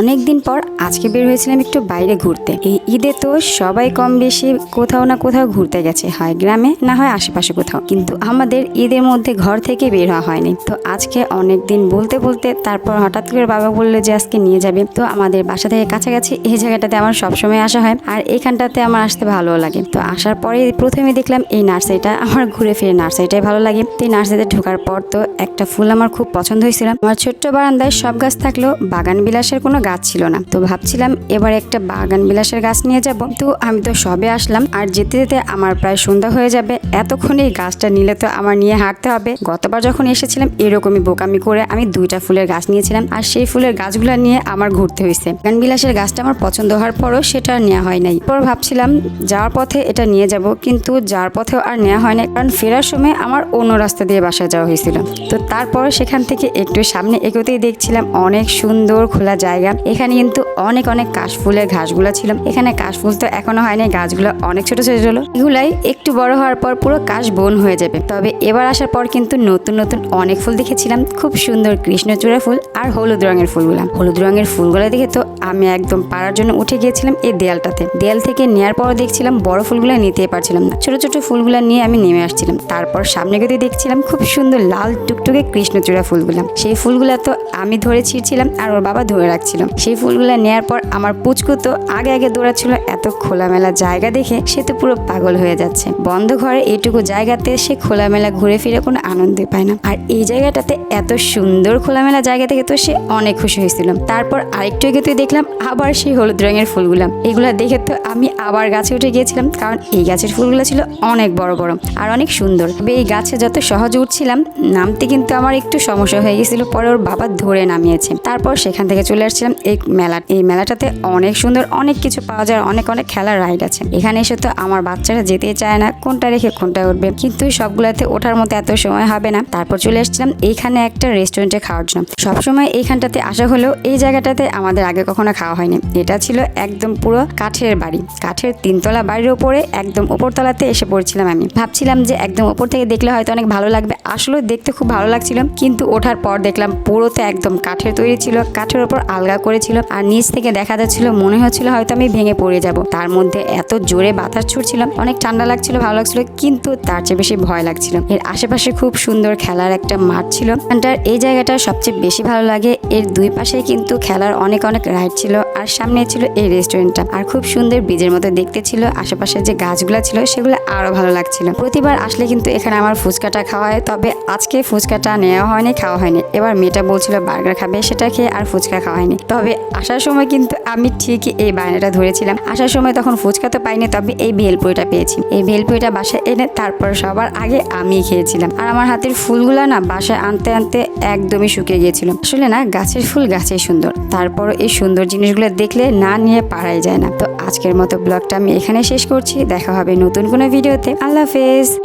অনেক দিন পর আজকে বের হয়েছিলাম একটু বাইরে ঘুরতে। এই ঈদে তো সবাই কম বেশি কোথাও না কোথাও ঘুরতে গেছে, হয় গ্রামে না হয় আশেপাশে কোথাও। কিন্তু আমাদের ঈদের মধ্যে ঘর থেকে বের হওয়া হয়নি। তো আজকে অনেক দিন বলতে বলতে তারপর হঠাৎ করে বাবা বলল যে আজকে নিয়ে যাবে। তো আমাদের বাসা থেকে কাছাকাছি এই জায়গাটাতে আমার সবসময় আসা হয় আর এখানটাতে আমার আসতে ভালো লাগে। তো আসার পরে প্রথমে দেখলাম এই নার্সারিটা, আমার ঘুরে ফিরে নার্সারিটাই ভালো লাগে। তো এই নার্সারিতে ঢোকার পর তো একটা ফুল আমার খুব পছন্দ হয়েছিল। আমার ছোট্ট বারান্দায় সব গাছ থাকলেও বাগান বিলাসের কোনো গাছ ছিল না। তো ভাবছিলাম এবার একটা বাগান বিলাসের গাছ নিয়ে যাব। তো আমি তো সবে আসলাম। আর যেতে যেতে আমার প্রায় সন্ধ্যা হয়ে যাবে। এতক্ষণ এই গাছটা নিলে তো আমার নিয়ে হাঁটতে হবে। গতবার যখন এসেছিলাম, এরকমই বোকামি করে আমি দুইটা ফুলের গাছ নিয়েছিলাম। আর সেই ফুলের গাছগুলো নিয়ে আমার ঘুরতে হয়েছে। বাগান বিলাসের গাছটা আমার পছন্দ হওয়ার পরও সেটা নেওয়া হয় নাই। পর ভাবছিলাম যাওয়ার পথে এটা নিয়ে যাব। কিন্তু যাওয়ার পথেও আর নেওয়া হয় না কারণ ফেরার সময় আমার অন্য রাস্তা দিয়ে বাসায় যাওয়া হয়েছিল। তো তারপর সেখান থেকে একটু সামনে এগোতেই দেখছিলাম অনেক সুন্দর খোলা জায়গা এখানে কিন্তু অনেক অনেক কাশফুলের ঘাসগুলো ছিল। এখানে কাশফুল তো এখনও হয়নি, গাছগুলো অনেক ছোট ছোট হলো এগুলাই একটু বড় হওয়ার পর পুরো কাশ বন হয়ে যাবে। তবে এবার আসার পর কিন্তু নতুন নতুন অনেক ফুল দেখেছিলাম। খুব সুন্দর কৃষ্ণচূড়া ফুল আর হলুদ রঙের ফুলগুলা। হলুদ রঙের ফুলগুলো দেখে তো আমি একদম পাড়ার জন্য উঠে গিয়েছিলাম এই দেয়ালটাতে। দেয়াল থেকে নেওয়ার পর দেখছিলাম বড় ফুলগুলো নিতেই পারছিলাম না। ছোট ছোট ফুলগুলো নিয়ে আমি নেমে আসছিলাম। তারপর সামনে গিয়ে দেখছিলাম খুব সুন্দর লাল টুকটুকে কৃষ্ণচূড়া ফুলগুলা। সেই ফুলগুলা তো আমি ধরে ছিঁড়ছিলাম আর ওর বাবা ধরে রাখছিল। সেই ফুলগুলো নেয়ার পর আমার পুচকু তো আগে আগে দৌড়াচ্ছিল, এত খোলামেলা জায়গা দেখে সে তো পুরো পাগল হয়ে যাচ্ছে। বন্ধ ঘরে এইটুকু জায়গাতে সে খোলামেলা ঘুরে ফিরে কোনো আনন্দ পায় না। আর এই জায়গাটাতে এত সুন্দর খোলামেলা জায়গা থেকে তো সে অনেক খুশি হয়েছিল। তারপর আরেকটু এগোতে দেখলাম আবার সেই হলুদ রঙের ফুলগুলো। এগুলো দেখে তো আমি আবার গাছে উঠে গিয়েছিলাম, কারণ এই গাছের ফুলগুলো ছিল অনেক বড় বড় আর অনেক সুন্দর। তবে এই গাছে যত সহজে উঠছিলাম, নামতে কিন্তু আমার একটু সমস্যা হয়ে গেছিল পরে ওর বাবা ধরে নামিয়েছে। তারপর সেখান থেকে চলে আসছিলাম এই মেলা, এই মেলাটাতে অনেক সুন্দর অনেক কিছু পাওয়া যায়, অনেক অনেক খেলার রাইড আছে। এখানে এসে তো আমার বাচ্চারা যেতেই চায় না, কোনটা রেখে কোনটা উঠবে। কিন্তু সবগুলোতে ওঠার মতো এত সময় হবে না। তারপর চলে এসেছিলাম এইখানে একটা রেস্টুরেন্টে খাওয়ার জন্য। সবসময় এইখানটাতে আসা হলেও এই জায়গাটাতে আমাদের আগে কখনো খাওয়া হয়নি। এটা ছিল একদম পুরো কাঠের বাড়ি। কাঠের তিনতলা বাড়ির ওপরে একদম ওপরতলাতে এসে পড়ছিলাম আমি। ভাবছিলাম যে একদম ওপর থেকে দেখলে হয়তো অনেক ভালো লাগবে। আসলে দেখতে খুব ভালো লাগছিল। কিন্তু ওঠার পর দেখলাম পুরোতে একদম কাঠের তৈরি ছিল। কাঠের ওপর আলগা করেছিল আর নিচ থেকে দেখা যাচ্ছিল, মনে হচ্ছিল হয়তো আমি ভেঙে পড়ে যাব। তার মধ্যে এত জোরে বাতাস ছুটছিল অনেক ঠান্ডা লাগছিল, ভালো লাগছিল, কিন্তু তার চেয়ে বেশি ভয় লাগছিল। এর আশেপাশে খুব সুন্দর খেলার একটা মাঠ ছিল। এখানটার এই জায়গাটা সবচেয়ে বেশি ভালো লাগে, এর দুই পাশে কিন্তু খেলার অনেক অনেক রাইড ছিল, আর সামনে ছিল এই রেস্টুরেন্টটা। আর খুব সুন্দর ব্রিজের মতো দেখতে ছিল, আশেপাশে যে গাছগুলো ছিল, সেগুলো আরও ভালো লাগছিল। প্রতিবার আসলে কিন্তু এখানে আমার ফুচকাটা খাওয়া হয়, তবে আজকে ফুচকাটা নেওয়া হয়নি, খাওয়া হয়নি। এবার মেয়েটা বলছিল, বার্গার খাবে? সেটা খেয়ে আর ফুচকা খাওয়া হয়নি। তবে আসার সময় কিন্তু আমি ঠিকই এই বায়নাটা ধরেছিলাম। আসার সময় তখন ফুচকা তো পাইনি, তবে এই ভেলপুরিটা পেয়েছি। এই ভেলপুরিটা বাসায় এনে তারপর সবার আগে আমি খেয়েছিলাম। আর আমার হাতের ফুলগুলো না বাসায় আনতে আনতে একদমই শুকিয়ে গিয়েছিল। আসলে না, গাছের ফুল গাছেই সুন্দর। তারপর এই সুন্দর জিনিসগুলো দেখলে না নিয়ে পারাই যায় না। তো আজকের মতো ব্লগটা আমি এখানে শেষ করছি। দেখা হবে নতুন কোনো ভিডিওতে। আল্লাহ হাফেজ।